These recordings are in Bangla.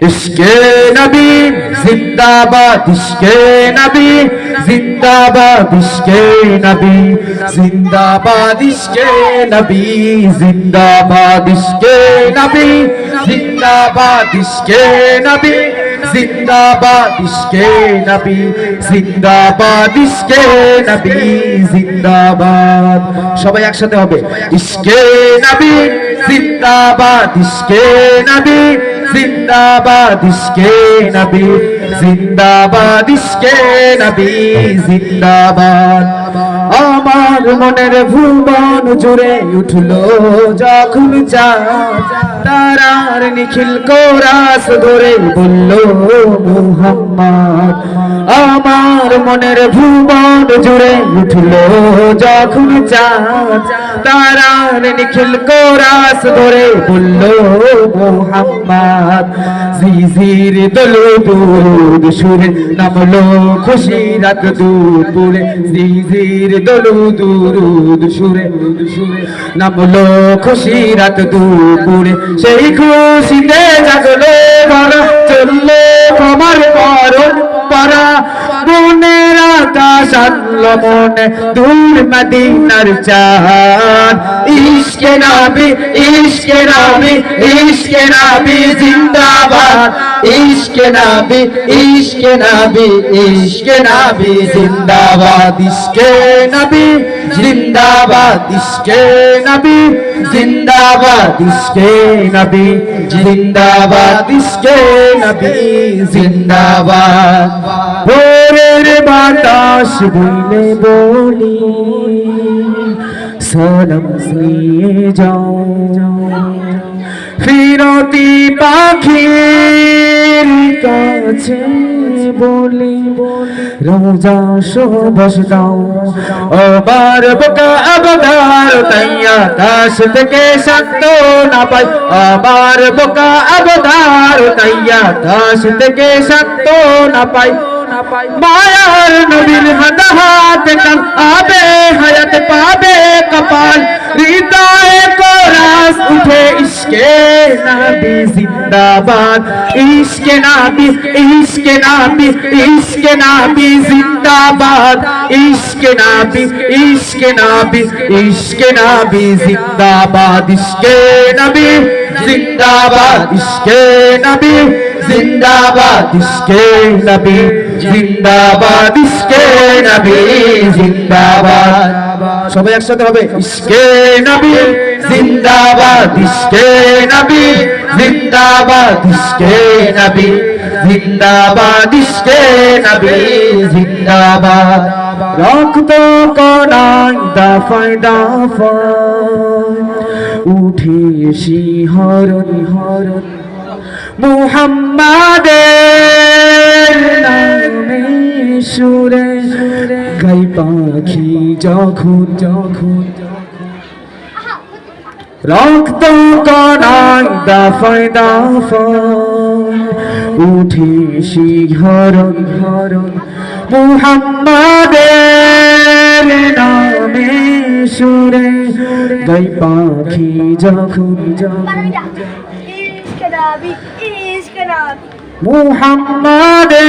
ইশকে নবী জিন্দাবাদ ইশকে নবী জিন্দাবাদ ইশকে নবী জিন্দাবাদ ইশকে নবী জিন্দাবাদ ইশকে নবী জিন্দাবাদ ইশকে নবী জিন্দাবাদ ইশকে নবী জিন্দাবাদ ইশকে নবী জিন্দাবাদ সবাই একসাথে হবে ইশকে নবী জিন্দাবাদ ইশকে নবী জিন্দাবাদ ইসকে নবী জিন্দাবাদ ইসকে নবী জিন্দাবাদ। আমার মনের ভুবন জুড়ে উঠল যখন চাঁদ। তারার নিখিল কৌরাস ধরে বলল মোহাম্মদ, আমার মনের ভুবন জুড়ে উঠল। যখন চা তারার নিখিল কৌরাস ধরে বলল মুহাম্মদ জিজির দলু দুরুদ সুরে নামলো খুশি রাত দুপুরে, জিজির দলু দুরুদ সুরে নামলো খুশি রাত দুপুরে, সেই খুশিতে জাগলো ভরা চলল আমার করণ পারা। মনের আকাশ আনলো মনে দূর মদিনার চান ইশকে নাবি ইশকে নাবি ইশকে নাবি জিন্দাবাদ ইশকে নাবি ইশকে নাবি ইশকে নাবি, জিন্দাবাদ, ইশকে নাবি, জিন্দাবাদ, ইশকে নাবি, জিন্দাবাদ, ইশকে নবী, জিন্দাবাদ, ইশকে নবী, জিন্দাবাদ। ভোরের বাতাস বইলে বলি, সনম নিয়ে যাও। ফিরতি পাখির কাছে বলি, রোজা সবস দাও। আমার বোকা আবদার তাইয়া দাস থেকে শান্ত না পাই। আমার বোকা আবদার তাইয়া দাস থেকে শান্ত না পাই। মায়ার নবীর হাত কান আবে, হায়াত পাবে কপাল। হৃদয়ে কোরাস উঠে ইশকে নবী জিন্দাবাদ। ইশকে নবী ইশকে নবী ইশকে নবী জিন্দাবাদ। ইশকে নবী ইশকে নবী ইশকে নবী জিন্দাবাদ। ইশকে নবী জিন্দাবাদ, ইশকে নবী জিন্দাবাদ। ইশকে নবী জিন্দাবাদ ইশকে নবী, জিন্দাবাদ। সবাই একসাথে হবে ইশকে নবী, জিন্দাবাদ ইশকে নবী, জিন্দাবাদ নবী জিন্দাবাদ নবী, জিন্দাবাদ। রক্ত কণায় উঠে শিহরণ, হরণ। মুহাম্মাদের নামে সুরে গাই পাখি যখন যখন। রক্ত কণায় দাফায় দাফায় উঠে শিহরণ হরণ। মুহাম্মাদের নামে সুরে গাই পাখি যখন যখন। নবী মুহাম্মাদের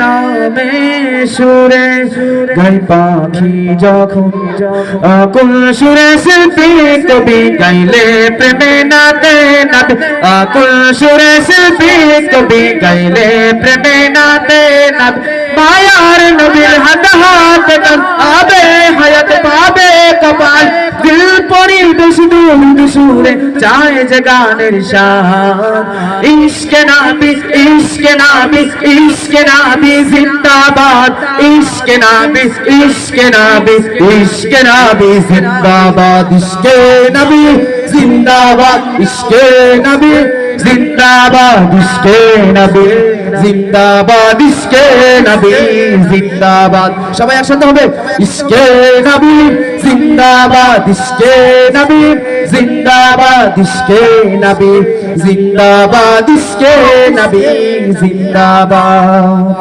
নামে সুরে, গাই পাখি যখন আকুল সুরে শিল্পী কবি গাইলে প্রেমে নাতে নাতে আকুল সুরে শিল্পী কবি গাইলে প্রেমে নাতে নাতে, মায়ার নবীর হাত হাত দুধ সুরে চায় যে গানের শান ইশকে নাবি ইশকে নাবি ইশকে নাবি জিন্দাবাদ। ইশকে নাবি ইশকে নাবি ইশকে নাবি জিন্দাবাদ। ইশকে নবী জিন্দাবাদ, ইশকে নবী জিন্দাবাদ, ইসকে নবী, জিন্দাবাদ, ইসকে নবী, জিন্দাবাদ। সবাই একসাথে হবে, ইসকে নবী, জিন্দাবাদ, ইসকে নবী, জিন্দাবাদ, ইসকে নবী, জিন্দাবাদ, ইসকে নবী, জিন্দাবাদ।